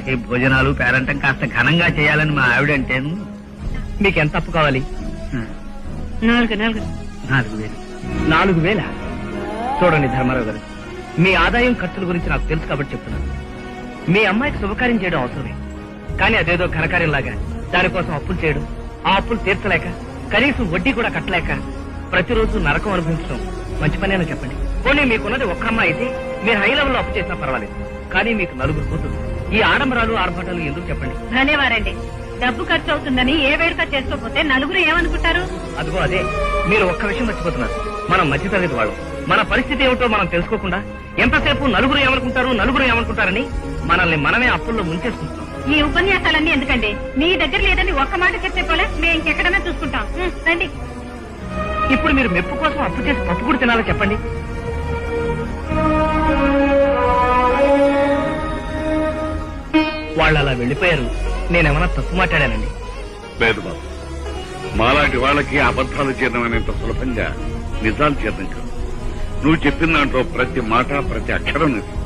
భోజనాలు పేరంటం కాస్త ఘనంగా చేయాలని మా ఆవిడంటే మీకు ఎంత అప్పు కావాలి? నాలుగు నాలుగు. నాలుగు వేలు. నాలుగు వేల? చూడండి ధర్మారావు గారు మీ ఆదాయం ఖర్చుల గురించి నాకు తెలుసు కాబట్టి చెప్తున్నాను. మీ అమ్మాయికి శుభకార్యం చేయడం అవసరమే. కానీ అదేదో ఘనకార్యంలాగా దానికోసం అప్పులు చేయడం ఆ అప్పులు తీర్చలేక కనీసం వడ్డీ కూడా కట్టలేక ప్రతిరోజు నరకం అనుభవించడం మంచి పనేనో చెప్పండి. పోనీ మీకున్నది ఒక్క అమ్మాయి అయితే మీరు హై లెవెల్లో అప్పు చేసినా పర్వాలేదు. కానీ మీకు నలుగురు కూతురు ఈ ఆడంబరాలు ఆర్భాటాలు ఎందుకు చెప్పండి? భలేవారండి. డబ్బు ఖర్చు అవుతుందని ఏ వేడుక చేసుకోకపోతే నలుగురు ఏమనుకుంటారు? అదిగో అదే. మీరు ఒక్క విషయం మర్చిపోతున్నారు. మనం మధ్యతరగతి వాళ్ళు. మన పరిస్థితి ఏమిటో మనం తెలుసుకోకుండా ఎంతసేపు నలుగురు ఏమనుకుంటారు నలుగురు ఏమనుకుంటారని మనల్ని మనమే అప్పుల్లో ముంచేసుకుంటున్నాం. ఈ ఉపన్యాసాలన్నీ ఎందుకండి? మీ దగ్గర లేదని ఒక్క మాట చెప్తే పోలే మేము ఇంకెక్కడైనా చూసుకుంటాం. ఉం, రండి. ఇప్పుడు మీరు మెప్పు కోసం అప్పు చేసి పప్పు కూడా తినాలో చెప్పండి. వాళ్ళు అలా వెళ్ళిపోయారు. నేనేమన్నా తప్పు మాట్లాడానండి? లేదు బాబు. మాలాంటి వాళ్ళకి అబద్ధాలు చేద్దామనేంత సులభంగా నిజాలు చేరడం కాదు. నువ్వు చెప్పిన దాంట్లో ప్రతి మాట ప్రతి అక్షరం నిజం.